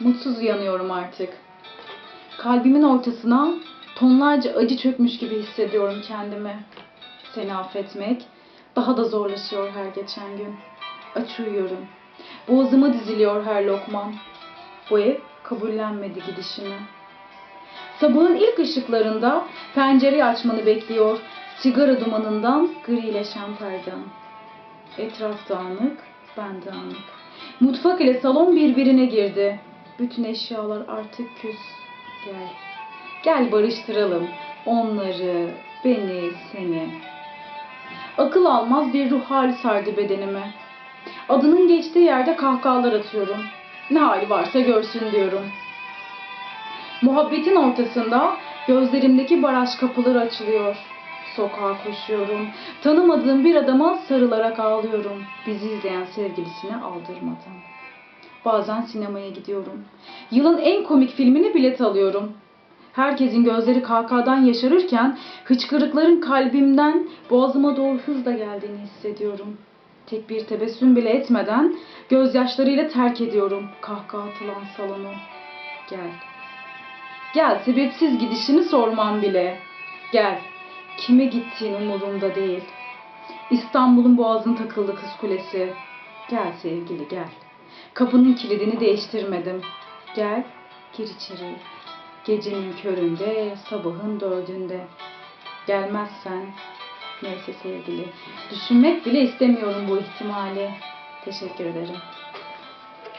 Mutsuz uyanıyorum artık. Kalbimin ortasına tonlarca acı çökmüş gibi hissediyorum kendimi. Seni affetmek daha da zorlaşıyor her geçen gün. Aç uyuyorum. Boğazıma diziliyor her lokman. Bu ev kabullenmedi gidişimi. Sabahın ilk ışıklarında pencereyi açmanı bekliyor. Sigara dumanından grileşen perden. Etraf dağınık, ben dağınık. Mutfak ile salon birbirine girdi. Bütün eşyalar artık küs. Gel. Gel barıştıralım. Onları, beni, seni. Akıl almaz bir ruh hali sardı bedenime. Adının geçtiği yerde kahkahalar atıyorum. Ne hali varsa görsün diyorum. Muhabbetin ortasında gözlerimdeki baraj kapıları açılıyor. Sokağa koşuyorum. Tanımadığım bir adama sarılarak ağlıyorum. Bizi izleyen sevgilisine aldırmadan. Bazen sinemaya gidiyorum. Yılın en komik filmini bilet alıyorum. Herkesin gözleri kahkahadan yaşarırken hıçkırıkların kalbimden boğazıma doğru hızla geldiğini hissediyorum. Tek bir tebessüm bile etmeden gözyaşlarıyla terk ediyorum kahkaha atılan salonu. Gel. Gel sebepsiz gidişini sormam bile. Gel. Kime gittiğin umurumda değil. İstanbul'un boğazına takıldı kız kulesi. Gel sevgili gel. Kapının kilidini değiştirmedim. Gel gir içeri. Gecenin köründe, sabahın dördünde. Gelmezsen neyse sevgili. Düşünmek bile istemiyorum bu ihtimali. Teşekkür ederim.